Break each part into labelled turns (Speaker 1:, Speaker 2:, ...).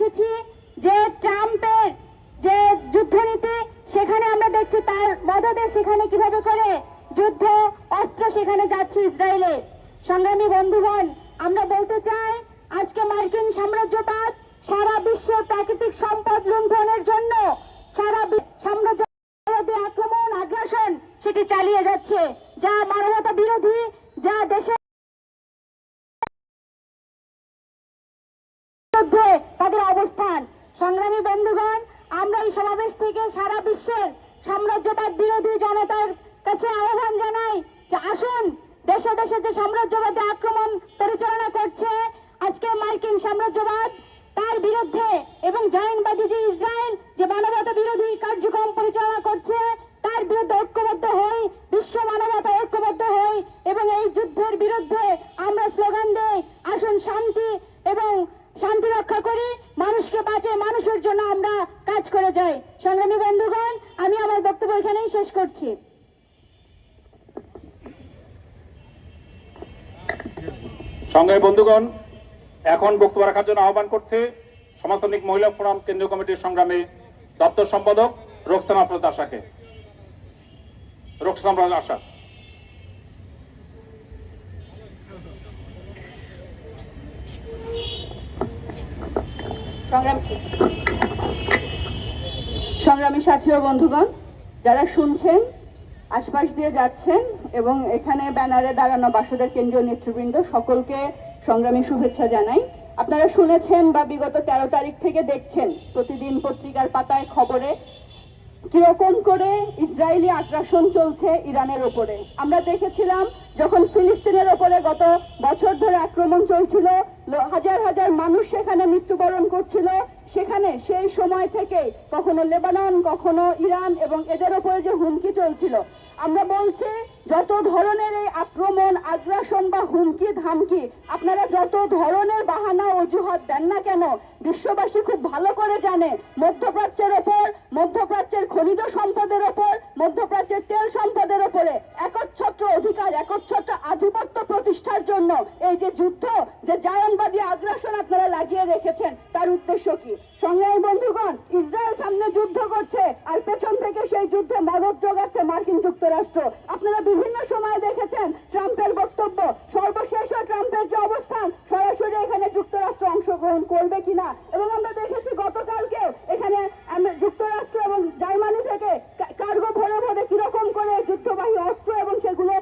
Speaker 1: দেখেছি যে ট্রাম্পের যে যুদ্ধনীতি, সেখানে আমরা দেখছি তার মদদে সেখানে কীভাবে করে যুদ্ধ, অস্ত্র সেখানে যাচ্ছে ইসরায়েলে সংগ্রামী বন্ধুগণ, আমরা বলতে চাই, আজকে মার্কিন সাম্রাজ্যবাদ সারা বিশ্বের প্রাকৃতিক সম্পদ লুণ্ঠনের জন্য সারা সাম্রাজ্যবাদী আক্রমণ, আগ্রাসন সেটি চালিয়ে যাচ্ছে। যা মানবতা বিরোধী যা দেশের বিরুদ্ধে তাদের অবস্থান সংগ্রামী বন্ধুগণ আমরা সমাবেশ থেকে সারা বিশ্বের সাম্রাজ্যবাদ বিরোধী জনতার কাছে আহ্বান জানাই যে আসুন, দেশে দেশে যে সাম্রাজ্যবাদী আক্রমণ পরিচালনা করছে আজকে মার্কিন সাম্রাজ্যবাদ, তার বিরুদ্ধে এবং জায়নবাদী যে ইসরায়েল যে মানবতা বিরোধী কার্যক্রম পরিচালনা করছে, তার বিরুদ্ধে ঐক্যবদ্ধ হই বিশ্ব মানবতা ঐক্যবদ্ধ হই এবং এই যুদ্ধের বিরুদ্ধে আমরা স্লোগান দেই আসুন শান্তি এবং শান্তি রক্ষা করি মানুষকে বাঁচে মানুষের জন্য আমরা কাজ করে যাই সংগ্রামী বন্ধুগণ আমি আমার বক্তব্য এখানেই শেষ করছি।
Speaker 2: সঙ্গে বন্ধুগণ এখন বক্তব্য রাখার জন্য আহ্বান করছে সমাজতান্ত্রিক মহিলা ফোরাম কেন্দ্রীয় কমিটির সংগ্রামে দপ্তর সম্পাদক রোকসানা আফরোজ আশাকে। রোকসানা আফরোজ আশা।
Speaker 3: সংগ্রামী সংগ্রামী সাথী ও বন্ধুগণ, যারা শুনছেন, আশপাশ দিয়ে যাচ্ছেন এবং এখানে ব্যানারে দাঁড়ানো বাসদের কেন্দ্রীয় নেতৃবৃন্দ সকলকে সংগ্রামী শুভেচ্ছা জানাই। আপনারা শুনেছেন বা বিগত তেরো তারিখ থেকে দেখছেন প্রতিদিন পত্রিকার পাতায় খবরে কীরকম করে ইসরায়েলি আগ্রাসন চলছে ইরানের ওপরে। আমরা দেখেছিলাম যখন ফিলিস্তিনের ওপরে গত বছর ধরে আক্রমণ চলছিল হাজার হাজার মানুষ সেখানে মৃত্যুবরণ করছিল সেখানে সেই সময় থেকে কখনো লেবানন, কখনো ইরান এবং এদের ওপরে যে হুমকি চলছিল, আমরা বলছি যত ধরনের এই আক্রমণ, আগ্রাসন বা হুমকি, ধামকি, আপনারা যত ধরনের বাহানা, অজুহাত দেন না কেন, বিশ্ববাসী খুব ভালো করে জানে, মধ্যপ্রাচ্যের ওপর, মধ্যপ্রাচ্যের খনিজ সম্পদের ওপর, মধ্যপ্রাচ্যের তেল সম্পদের ওপরে একচ্ছত্র অধিকার, একচ্ছত্র আধিপত্য প্রতিষ্ঠার জন্য এই যে যুদ্ধ, যে জায়নবাদী আগ্রাসন আপনারা লাগিয়ে রেখেছেন তার উদ্দেশ্য কি? সংগ্রামী বন্ধুগণ, ইসরায়েল সামনে যুদ্ধ করছে আর পেছন থেকে সেই যুদ্ধে মদত যোগাচ্ছে মার্কিন যুক্তরাষ্ট্র। আপনারা বিভিন্ন সময়ে দেখেছেন ট্রাম্পের বক্তব্য, সর্বশেষ ট্রাম্পের যে অবস্থান, সরাসরি এখানে যুক্তরাষ্ট্র অংশগ্রহণ করবে কিনা? এবং আমরা দেখেছি গতকালকে এখানে যুক্তরাষ্ট্র এবং জার্মানি থেকে কার্গো ভরে ভরে কীরকম করে যুদ্ধবাহী অস্ত্র এবং সেগুলো,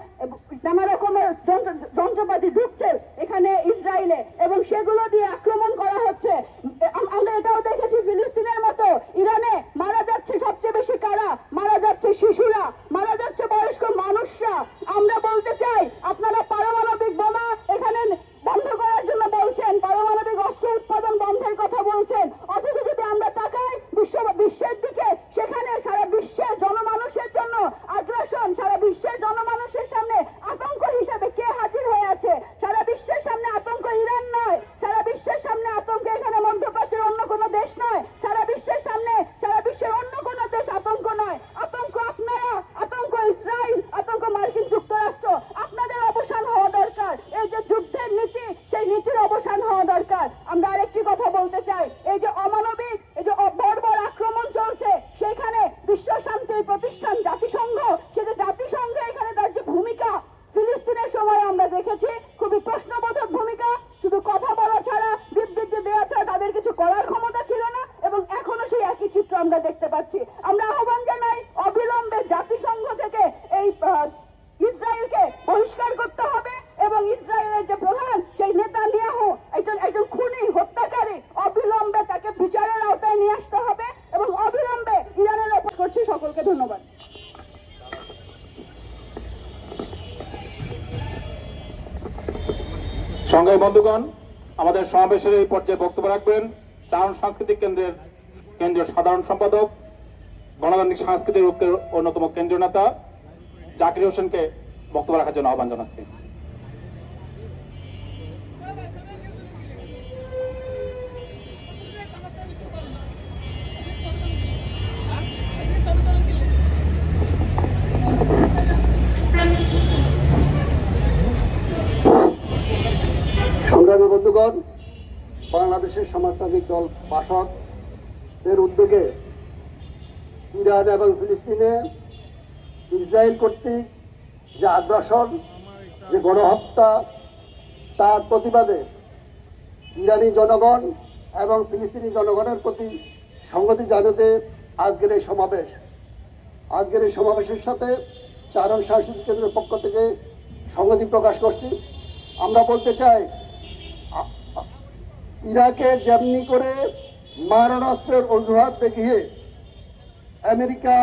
Speaker 3: নানা রকমের যন্ত্র- যন্ত্রপাতি ঢুকছে এখানে ইসরায়েলে এবং সেগুলো দিয়ে আক্রমণ করা আম- আমরা এটাও দেখেছি ফিলিস্তিনের মতো। ইরানে মারা যাচ্ছে সবচেয়ে বেশি কারা? মারা যাচ্ছে শিশুরা, মারা যাচ্ছে বয়স্ক মানুষরা। আমরা বলতে চাই, আপনারা পারমাণবিক বোমা এখানে বন্ধ করার জন্য বলছেন পারমাণবিক অস্ত্র উৎপাদন বন্ধের কথা বলছেন অথচ যদি আমরা তাকাই বিশ্ব বিশ্বের দিকে সেখানে সারা বিশ্বের জনমানুষের জন্য আগ্রাসন সারা বিশ্বের জনমানুষের সামনে আতঙ্ক হিসেবে কে হাজির হয়ে আছে সারা বিশ্বের সামনে আতঙ্ক ইরান নয় সারা বিশ্বের সামনে আতঙ্ক এখানে মধ্যপ্রাচ্যের অন্য কোনো দেশ নয় সারা বিশ্বের সামনে সারা বিশ্বের অন্য কোনো দেশ আতঙ্ক নয় আতঙ্ক আপনারা আতঙ্ক ইসরায়েল আতঙ্ক মার্কিন যুক্তরাষ্ট্র আপনাদের অবসান হওয়া দরকার এই যে যুদ্ধের নীতি সেই নীতির অবসান হওয়া দরকার আমরা আরেকটি কথা বলতে চাই এই যে অমানবিক এই যে অ- বর্বর আক্রমণ চলছে সেখানে বিশ্ব শান্তির প্রতিষ্ঠান জাতিসংঘ সে যে জাতিসংঘ এখানে তার যে ভূমিকা ফিলিস্তিনের সময় আমরা দেখেছি খুবই প্রশ্নবোধক ভূমিকা শুধু কথা বলা ছাড়া বিবৃতি দেওয়া ছাড়া তাদের কিছু করার ক্ষমতা ছিল না এবং এখনও সেই একই চিত্র আমরা দেখতে পাচ্ছি। আমরা আহ্বান জানাই অবিলম্বে জাতিসংঘ থেকে এই ইসরায়েলকে বহিষ্কার করতে হবে এবং ইসরায়েলের যে প্রধান, সেই নেতা নিয়াহু একজন একজন খুনি, হত্যাকারী, অবিলম্বে তাকে বিচারের আওতায় নিয়ে আসতে হবে এবং অবিলম্বে ইরানের ওপর করছি। সকলকে ধন্যবাদ।
Speaker 2: সঙ্গে বন্ধুগণ, আমাদের সমাবেশের এই পর্যায়ে বক্তব্য রাখবেন চারণ সাংস্কৃতিক কেন্দ্রের কেন্দ্রীয় সাধারণ সম্পাদক, গণতান্ত্রিক সাংস্কৃতিক ঐক্যের অন্যতম কেন্দ্রীয় নেতা জাকির হোসেনকে বক্তব্য রাখার জন্য আহ্বান জানাচ্ছি।
Speaker 4: বন্ধুগণ, বাংলাদেশের সমাজতান্ত্রিক দল বাসদ এর উদ্যোগে ইরান এবং ফিলিস্তিনে ইসরায়েল কর্তৃক যে আগ্রাসন, যে গণহত্যা, তার প্রতিবাদে ইরানি জনগণ এবং ফিলিস্তিনি জনগণের প্রতি সংগতি জানাতে আজকের এই সমাবেশ। আজকের এই সমাবেশের সাথে চারণ সাংস্কৃতিক কেন্দ্রের পক্ষ থেকে সংগতি প্রকাশ করছি। আমরা বলতে চাই ইরাকে যেমনি করে মারণাস্ত্রের অজুহাত দেখিয়ে আমেরিকা